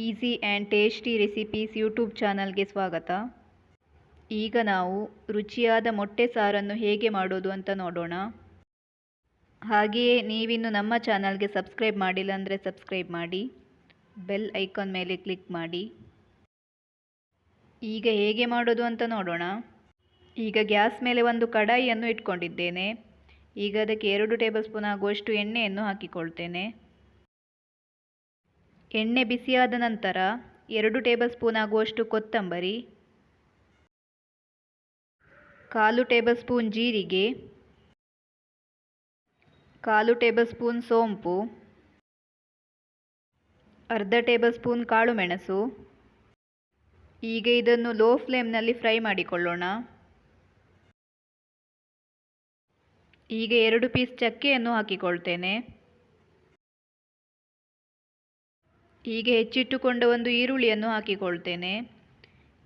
Easy and tasty recipes YouTube ಚಾನಲ್ಗೆ ಸ್ವಾಗತ. ಈಗ ನಾವು ರುಚಿಯಾದ ಮೊಟ್ಟೆ ಸಾರನ್ನು ಹೇಗೆ ಮಾಡೋದು ಅಂತ ನೋಡೋಣ. ಹಾಗೆಯೇ ನೀವಿನ್ನು ನಮ್ಮ ಚಾನಲ್ಗೆ ಸಬ್ಸ್ಕ್ರೈಬ್ ಮಾಡಿಲ್ಲ ಅಂದರೆ ಸಬ್ಸ್ಕ್ರೈಬ್ ಮಾಡಿ. ಬೆಲ್ ಐಕಾನ್ ಮೇಲೆ ಕ್ಲಿಕ್ ಮಾಡಿ. ಈಗ ಹೇಗೆ ಮಾಡೋದು ಅಂತ ನೋಡೋಣ. ಈಗ ಗ್ಯಾಸ್ ಮೇಲೆ ಒಂದು ಕಡಾಯಿಯನ್ನು ಇಟ್ಕೊಂಡಿದ್ದೇನೆ. ಈಗ ಅದಕ್ಕೆ ಎರಡು ಟೇಬಲ್ ಸ್ಪೂನ್ ಆಗುವಷ್ಟು ಎಣ್ಣೆಯನ್ನು ಹಾಕಿಕೊಳ್ತೇನೆ. ಎಣ್ಣೆ ಬಿಸಿಯಾದ ನಂತರ ಎರಡು ಟೇಬಲ್ ಸ್ಪೂನ್ ಆಗುವಷ್ಟು ಕೊತ್ತಂಬರಿ, ಕಾಲು ಟೇಬಲ್ ಸ್ಪೂನ್ ಜೀರಿಗೆ, ಕಾಲು ಟೇಬಲ್ ಸ್ಪೂನ್ ಸೋಂಪು, ಅರ್ಧ ಟೇಬಲ್ ಸ್ಪೂನ್ ಕಾಳುಮೆಣಸು ಈಗ ಇದನ್ನು ಲೋ ಫ್ಲೇಮ್ನಲ್ಲಿ ಫ್ರೈ ಮಾಡಿಕೊಳ್ಳೋಣ. ಈಗ ಎರಡು ಪೀಸ್ ಚಕ್ಕೆಯನ್ನು ಹಾಕಿಕೊಳ್ತೇನೆ. ಈಗ ಹೆಚ್ಚಿಟ್ಟುಕೊಂಡ ಒಂದು ಈರುಳ್ಳಿಯನ್ನು ಹಾಕಿಕೊಳ್ತೇನೆ.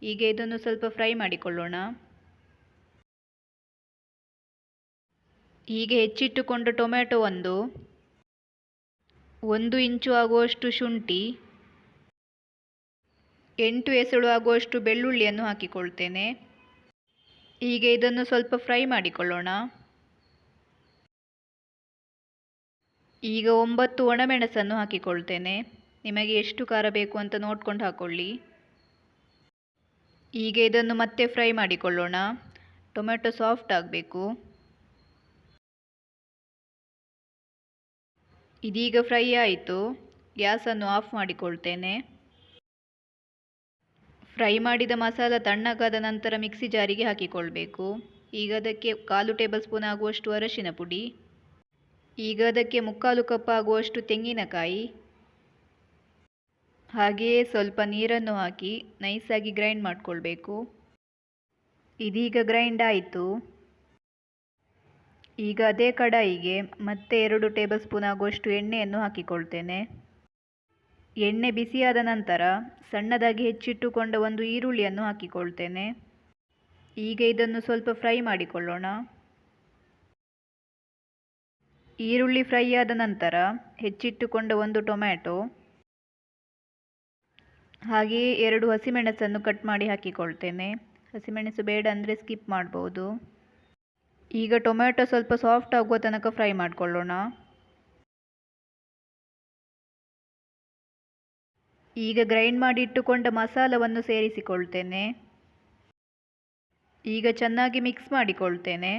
ಈಗ ಇದನ್ನು ಸ್ವಲ್ಪ ಫ್ರೈ ಮಾಡಿಕೊಳ್ಳೋಣ. ಈಗ ಹೆಚ್ಚಿಟ್ಟುಕೊಂಡ ಟೊಮ್ಯಾಟೊ ಒಂದು ಒಂದು ಇಂಚು ಆಗುವಷ್ಟು ಶುಂಠಿ, ಎಂಟು ಎಸಳು ಆಗುವಷ್ಟು ಬೆಳ್ಳುಳ್ಳಿಯನ್ನು ಹಾಕಿಕೊಳ್ತೇನೆ. ಈಗ ಇದನ್ನು ಸ್ವಲ್ಪ ಫ್ರೈ ಮಾಡಿಕೊಳ್ಳೋಣ. ಈಗ ಒಂಬತ್ತು ಒಣಮೆಣಸನ್ನು ಹಾಕಿಕೊಳ್ತೇನೆ. ನಿಮಗೆ ಎಷ್ಟು ಖಾರ ಬೇಕು ಅಂತ ನೋಡ್ಕೊಂಡು ಹಾಕ್ಕೊಳ್ಳಿ ಈಗ ಇದನ್ನು ಮತ್ತೆ ಫ್ರೈ ಮಾಡಿಕೊಳ್ಳೋಣ. ಟೊಮೆಟೊ ಸಾಫ್ಟ್ ಆಗಬೇಕು. ಇದೀಗ ಫ್ರೈ ಆಯಿತು. ಗ್ಯಾಸನ್ನು ಆಫ್ ಮಾಡಿಕೊಳ್ತೇನೆ. ಫ್ರೈ ಮಾಡಿದ ಮಸಾಲ ತಣ್ಣಗಾದ ನಂತರ ಮಿಕ್ಸಿ ಜಾರಿಗೆ ಹಾಕಿಕೊಳ್ಬೇಕು. ಈಗ ಅದಕ್ಕೆ ಕಾಲು ಟೇಬಲ್ ಸ್ಪೂನ್ ಆಗುವಷ್ಟು ಅರಶಿನ ಪುಡಿ. ಈಗ ಅದಕ್ಕೆ ಮುಕ್ಕಾಲು ಕಪ್ ಆಗುವಷ್ಟು ತೆಂಗಿನಕಾಯಿ. ಹಾಗೆಯೇ ಸ್ವಲ್ಪ ನೀರನ್ನು ಹಾಕಿ ನೈಸಾಗಿ ಗ್ರೈಂಡ್ ಮಾಡಿಕೊಳ್ಬೇಕು. ಇದೀಗ ಗ್ರೈಂಡ್ ಆಯಿತು. ಈಗ ಅದೇ ಕಡಾಯಿಗೆ ಮತ್ತೆ ಎರಡು ಟೇಬಲ್ ಸ್ಪೂನ್ ಆಗುವಷ್ಟು ಎಣ್ಣೆಯನ್ನು ಹಾಕಿಕೊಳ್ತೇನೆ. ಎಣ್ಣೆ ಬಿಸಿಯಾದ ನಂತರ ಸಣ್ಣದಾಗಿ ಹೆಚ್ಚಿಟ್ಟುಕೊಂಡ ಒಂದು ಈರುಳ್ಳಿಯನ್ನು ಹಾಕಿಕೊಳ್ತೇನೆ. ಈಗ ಇದನ್ನು ಸ್ವಲ್ಪ ಫ್ರೈ ಮಾಡಿಕೊಳ್ಳೋಣ. ಈರುಳ್ಳಿ ಫ್ರೈ ಆದ ನಂತರ ಹೆಚ್ಚಿಟ್ಟುಕೊಂಡ ಒಂದು ಟೊಮ್ಯಾಟೊ ಹಾಗೆಯೇ ಎರಡು ಹಸಿಮೆಣಸನ್ನು ಕಟ್ ಮಾಡಿ ಹಾಕಿಕೊಳ್ತೇನೆ. ಹಸಿಮೆಣಸು ಬೇಡ ಅಂದರೆ ಸ್ಕಿಪ್ ಮಾಡ್ಬೋದು. ಈಗ ಟೊಮೆಟೊ ಸ್ವಲ್ಪ ಸಾಫ್ಟ್ ಆಗುವ ತನಕ ಫ್ರೈ ಮಾಡಿಕೊಳ್ಳೋಣ. ಈಗ ಗ್ರೈಂಡ್ ಮಾಡಿ ಇಟ್ಟುಕೊಂಡ ಮಸಾಲವನ್ನು ಸೇರಿಸಿಕೊಳ್ತೇನೆ. ಈಗ ಚೆನ್ನಾಗಿ ಮಿಕ್ಸ್ ಮಾಡಿಕೊಳ್ತೇನೆ.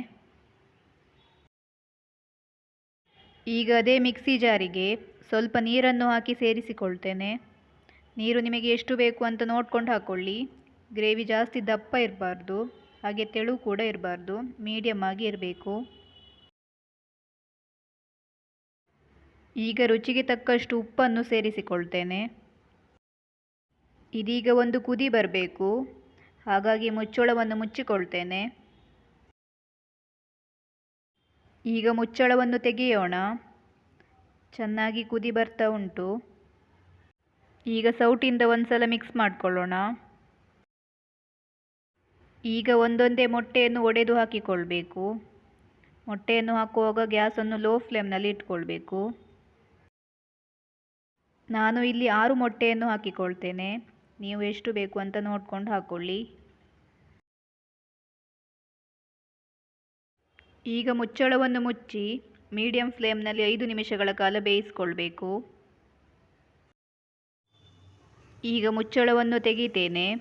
ಈಗ ಅದೇ ಮಿಕ್ಸಿ ಜಾರಿಗೆ ಸ್ವಲ್ಪ ನೀರನ್ನು ಹಾಕಿ ಸೇರಿಸಿಕೊಳ್ತೇನೆ. ನೀರು ನಿಮಗೆ ಎಷ್ಟು ಬೇಕು ಅಂತ ನೋಡ್ಕೊಂಡು ಹಾಕ್ಕೊಳ್ಳಿ ಗ್ರೇವಿ ಜಾಸ್ತಿ ದಪ್ಪ ಇರಬಾರ್ದು, ಹಾಗೆ ತೆಳು ಕೂಡ ಇರಬಾರ್ದು ಮೀಡಿಯಮ್ ಆಗಿ ಇರಬೇಕು. ಈಗ ರುಚಿಗೆ ತಕ್ಕಷ್ಟು ಉಪ್ಪನ್ನು ಸೇರಿಸಿಕೊಳ್ತೇನೆ. ಇದೀಗ ಒಂದು ಕುದಿ ಬರಬೇಕು, ಹಾಗಾಗಿ ಮುಚ್ಚಳವನ್ನು ಮುಚ್ಚಿಕೊಳ್ತೇನೆ. ಈಗ ಮುಚ್ಚಳವನ್ನು ತೆಗೆಯೋಣ. ಚೆನ್ನಾಗಿ ಕುದಿ ಬರ್ತಾ ಉಂಟು. ಈಗ ಸೌಟಿಂದ ಒಂದ್ಸಲ ಮಿಕ್ಸ್ ಮಾಡಿಕೊಳ್ಳೋಣ. ಈಗ ಒಂದೊಂದೇ ಮೊಟ್ಟೆಯನ್ನು ಒಡೆದು ಹಾಕಿಕೊಳ್ಬೇಕು. ಮೊಟ್ಟೆಯನ್ನು ಹಾಕುವಾಗ ಗ್ಯಾಸನ್ನು ಲೋ ಫ್ಲೇಮ್ನಲ್ಲಿ ಇಟ್ಕೊಳ್ಬೇಕು. ನಾನು ಇಲ್ಲಿ ಆರು ಮೊಟ್ಟೆಯನ್ನು ಹಾಕಿಕೊಳ್ತೇನೆ. ನೀವು ಎಷ್ಟು ಬೇಕು ಅಂತ ನೋಡ್ಕೊಂಡು ಹಾಕ್ಕೊಳ್ಳಿ ಈಗ ಮುಚ್ಚಳವನ್ನು ಮುಚ್ಚಿ ಮೀಡಿಯಂ ಫ್ಲೇಮ್ನಲ್ಲಿ ಐದು ನಿಮಿಷಗಳ ಕಾಲ ಬೇಯಿಸ್ಕೊಳ್ಬೇಕು. ಈಗ ಮುಚ್ಚಳವನ್ನು ತೆಗಿತೇನೆ.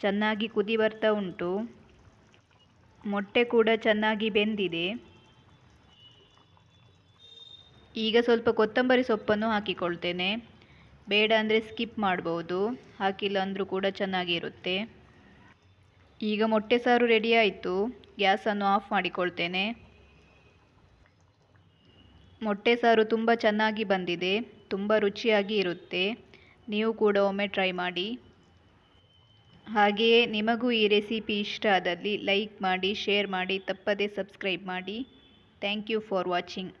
ಚೆನ್ನಾಗಿ ಕುದಿ ಬರ್ತಾ ಉಂಟು. ಮೊಟ್ಟೆ ಕೂಡ ಚೆನ್ನಾಗಿ ಬೆಂದಿದೆ. ಈಗ ಸ್ವಲ್ಪ ಕೊತ್ತಂಬರಿ ಸೊಪ್ಪನ್ನು ಹಾಕಿಕೊಳ್ತೇನೆ. ಬೇಡ ಅಂದರೆ ಸ್ಕಿಪ್ ಮಾಡ್ಬೋದು. ಹಾಕಿಲ್ಲ ಅಂದರೂ ಕೂಡ ಚೆನ್ನಾಗಿರುತ್ತೆ ಈಗ ಮೊಟ್ಟೆ ಸಾರು ರೆಡಿ ಆಯಿತು. ಗ್ಯಾಸನ್ನು ಆಫ್ ಮಾಡಿಕೊಳ್ತೇನೆ. ಮೊಟ್ಟೆ ಸಾರು ತುಂಬ ಚೆನ್ನಾಗಿ ಬಂದಿದೆ. ತುಂಬ ರುಚಿಯಾಗಿ ಇರುತ್ತೆ. ನೀವು ಕೂಡ ಒಮ್ಮೆ ಟ್ರೈ ಮಾಡಿ. ಹಾಗೆಯೇ ನಿಮಗೂ ಈ ರೆಸಿಪಿ ಇಷ್ಟ ಆದಲ್ಲಿ ಲೈಕ್ ಮಾಡಿ ಶೇರ್ ಮಾಡಿ, ತಪ್ಪದೇ ಸಬ್ಸ್ಕ್ರೈಬ್ ಮಾಡಿ. Thank you for watching